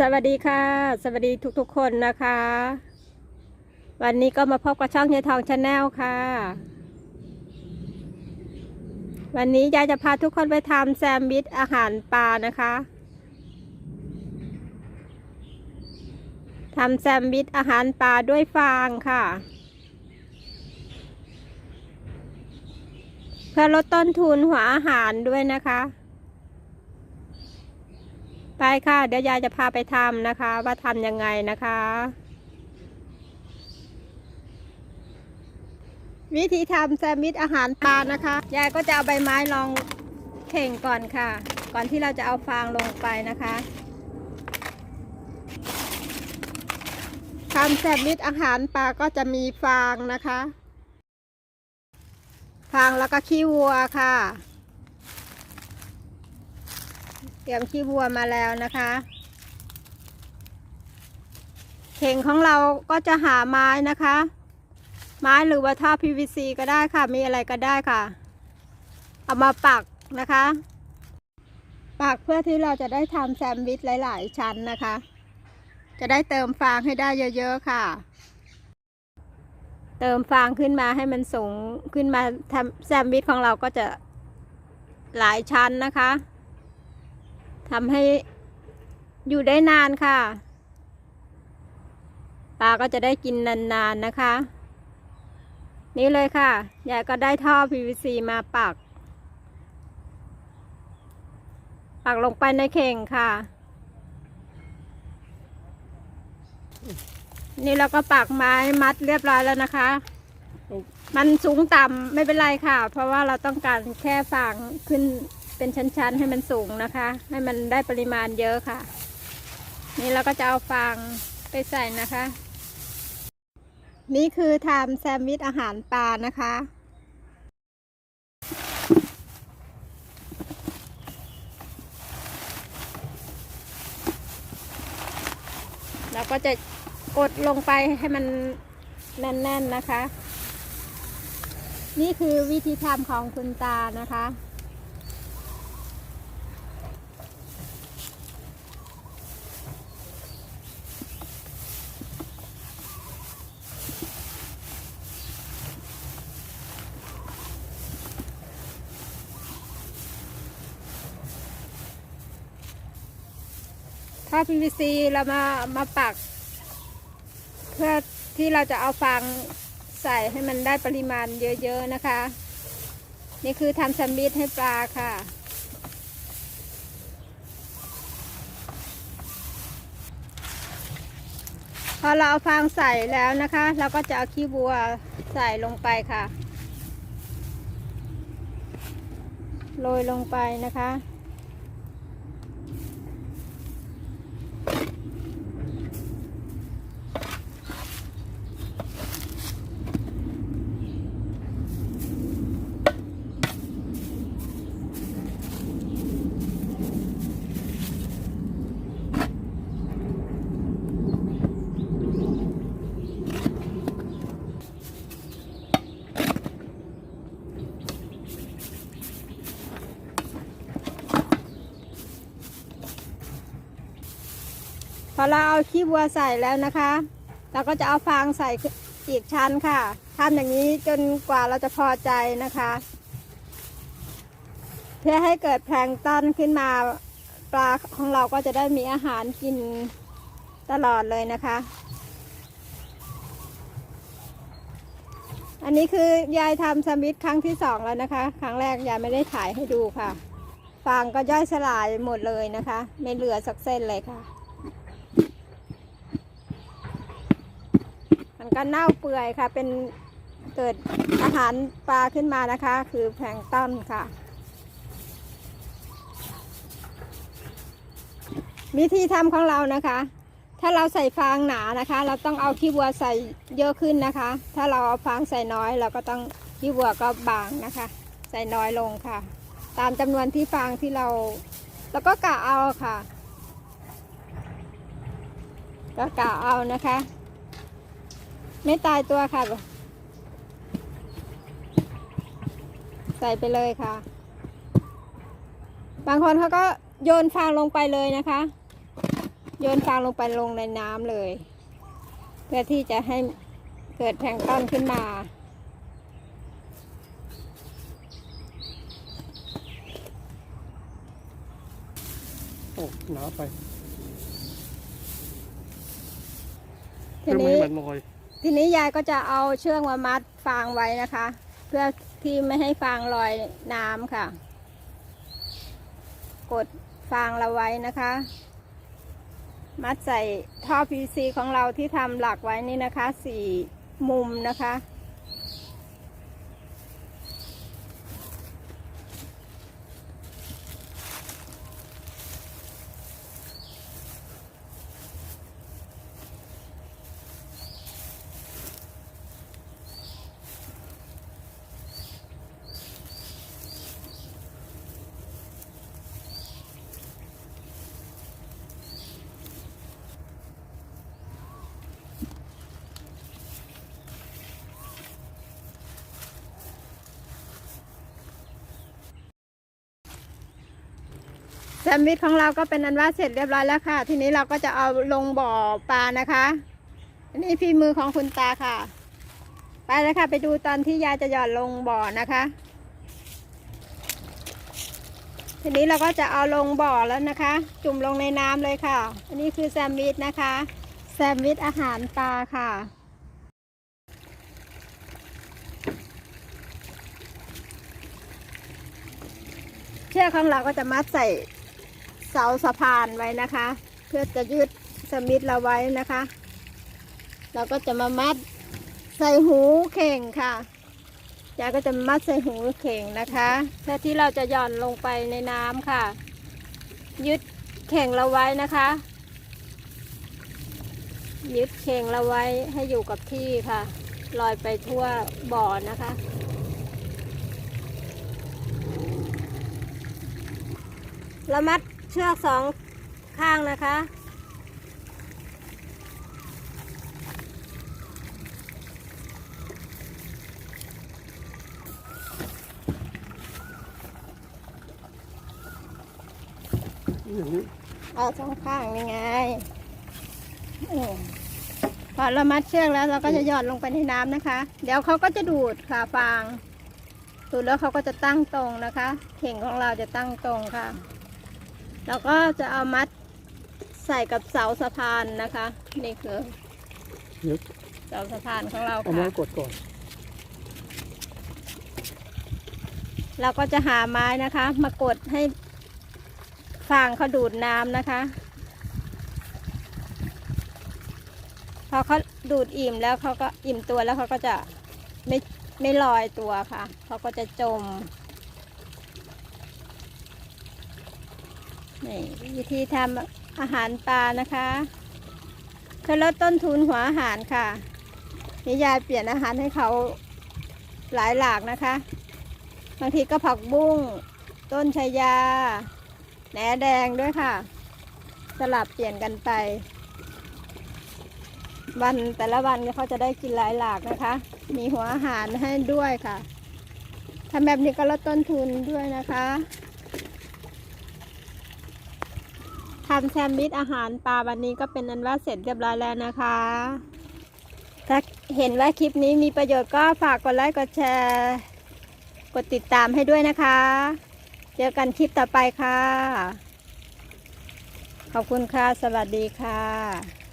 สวัสดีค่ะ สวัสดีทุกๆคนนะคะ วันนี้ก็มาพบกับช่องยายทองชาแนลค่ะ วันนี้ยายจะพาทุกคนไปทำแซมบิทอาหารปลานะคะทำแซมบิทอาหารปลาด้วยฟางค่ะ เพื่อลดต้นทุนหัวอาหารด้วยนะคะ ไปค่ะ เดี๋ยวยายจะพาไปทำนะคะ ว่าทำยังไงนะคะ วิธีทำแซนด์วิชอาหารปลานะคะ ยายก็จะเอาใบไม้รองเข่งก่อนค่ะ ก่อนที่เราจะเอาฟางลงไปนะคะทำแซนด์วิชอาหารปลาก็จะมีฟางนะคะ ฟางแล้วก็ขี้วัวค่ะ เตรียมขี้วัวมาแล้วนะคะ เข่งของเราก็จะหาไม้นะคะ ไม้หรือว่าท่อ PVC ก็ได้ค่ะ มีอะไรก็ได้ค่ะ เอามาปักนะคะ ปักเพื่อที่เราจะได้ทำแซมวิชหลาย ๆ ชั้นนะคะ จะได้เติมฟางให้ได้เยอะ ๆ ค่ะ เติมฟางขึ้นมาให้มันสูงขึ้นมาทำแซมวิชของเราก็จะหลายชั้นนะคะ ทำให้อยู่ได้นานค่ะ ปลาก็จะได้กินนานๆนะคะ นี่เลยค่ะยายก็ได้ท่อ PVC มาปัก ปักลงไปในเข่งค่ะ นี่เราก็ปักไม้มัดเรียบร้อยแล้วนะคะ มันสูงต่ำไม่เป็นไรค่ะ เพราะว่าเราต้องการแค่ฟางขึ้น เป็นชั้นๆให้มันสูงนะคะ ให้มันได้ปริมาณเยอะค่ะ นี่เราก็จะเอาฟางไปใส่นะคะ นี่คือทำแซมวิชอาหารปลานะคะเราก็จะกดลงไปให้มันแน่นๆนะคะ นี่คือวิธีทำของคุณตานะคะ ถ้า PVC เรามามาปัก เพื่อที่เราจะเอาฟางใส่ให้มันได้ปริมาณเยอะๆนะคะ นี่คือทำแซมบิทให้ปลาค่ะ พอเราเอาฟางใส่แล้วนะคะ เราก็จะเอาขี้วัวใส่ลงไปค่ะ โรยลงไปนะคะ เราเอาขี้วัวใส่แล้วนะคะ เราก็จะเอาฟางใส่อีกชั้นค่ะทำอย่างนี้จนกว่าเราจะพอใจนะคะ เพื่อให้เกิดแพลงต้นขึ้นมาปลาของเราก็จะได้มีอาหารกินตลอดเลยนะคะ อันนี้คือยายทำสมิธครั้งที่สองแล้วนะคะ ครั้งแรกยายไม่ได้ถ่ายให้ดูค่ะ ฟางก็ย่อยสลายหมดเลยนะคะ ไม่เหลือสักเส้นเลยค่ะ มันก็เน่าเปื่อยค่ะ เป็นเกิดอาหารปลาขึ้นมานะคะ คือแพลงต้นค่ะ วิธีทำของเรานะคะ ถ้าเราใส่ฟางหนานะคะ เราต้องเอาขี้วัวใส่เยอะขึ้นนะคะ ถ้าเราเอาฟางใส่น้อยเราก็ต้องขี้วัวก็บางนะคะ ใส่น้อยลงค่ะ ตามจำนวนที่ฟางที่เราแล้วก็กะเอาค่ะ ก็กะเอานะคะ ไม่ตายตัวค่ะ ใส่ไปเลยค่ะ บางคนเขาก็โยนฟางลงไปเลยนะคะ โยโยนฟางลงไปลงในน้ำเลย เพื่อที่จะให้เกิดแพลงก์ต้นขึ้นมาโอ้หนาไปทีเพื่อไม่นี้ให้มันลอย ทีนี้ยายก็จะเอาเชือกมามัดฟางไว้นะคะ เพื่อที่ไม่ให้ฟางลอยน้ำค่ะ กดฟางเราไว้นะคะ มัดใส่ท่อ PVC ของเราที่ทำหลักไว้นี่นะคะสี่มุมนะคะ แซมวิชของเราก็เป็นอันว่าเสร็จเรียบร้อยแล้วค่ะ ทีนี้เราก็จะเอาลงบ่อปลานะคะอันนี้ฝีมือของคุณตาค่ะ ไปแล้วค่ะ ไปดูตอนที่ยายจะหย่อนลงบ่อนะคะ ทีนี้เราก็จะเอาลงบ่อแล้วนะคะ จุ่มลงในน้ำเลยค่ะ อันนี้คือแซมวิชนะคะแซมวิชอาหารปลาค่ะเชือกของเราก็จะมัดใส่ เสาสะพานไว้นะคะ เพื่อจะยืดสมิธเราไว้นะคะ เราก็จะมามัดใส่หูเข่งค่ะยายก็จะมัดใส่หูเข่งนะคะเพื่อที่เราจะหย่อนลงไปในน้ำค่ะ ยึดเข่งเราไว้นะคะ ยึดเข่งเราไว้ให้อยู่กับที่ค่ะลอยไปทั่วบ่อนะคะ เรามัด ชือกสองข้างนะคะอย่างนี้เอาสองข้างยังไงเออพอเรามัดเชือกแล้วเราก็จะหย่อนลงไปในน้ำนะคะ เดี๋ยวเขาก็จะดูดค่ะฟางดูดแล้วเขาก็จะตั้งตรงนะคะ เข่งของเราจะตั้งตรงค่ะ แล้วก็จะเอามัดใส่กับเสาสะพานนะคะ นี่คือเดี๋ยวเสาสะพานของเราเอาค่ะไม้กดก่อนเราก็จะหาไม้นะคะ มากดให้ฟางเขาดูดน้ำนะคะ พอเขาดูดอิ่มแล้วเขาก็อิ่มตัวแล้วเขาก็จะไม่ไม่ลอยตัวค่ะเขาก็จะจม นี่วิธีทำอาหารปลานะคะเพื่อลดต้นทุนหัวอาหารค่ะนี่ยายเปลี่ยนอาหารให้เขาหลายหลากนะคะ บางทีก็ผักบุ้ง ต้นชายา แหนแดงด้วยค่ะ สลับเปลี่ยนกันไป วันแต่ละวันเขาจะได้กินหลายหลากนะคะ มีหัวอาหารให้ด้วยค่ะทำแบบนี้ก็ลดต้นทุนด้วยนะคะ ทำแซมบิทอาหารปลาวันนี้ก็เป็นอันว่าเสร็จเรียบร้อยแล้วนะคะ ถ้าเห็นว่าคลิปนี้มีประโยชน์ก็ฝากกดไลค์กดแชร์ กดติดตามให้ด้วยนะคะ เจอกันคลิปต่อไปค่ะ ขอบคุณค่ะ สวัสดีค่ะ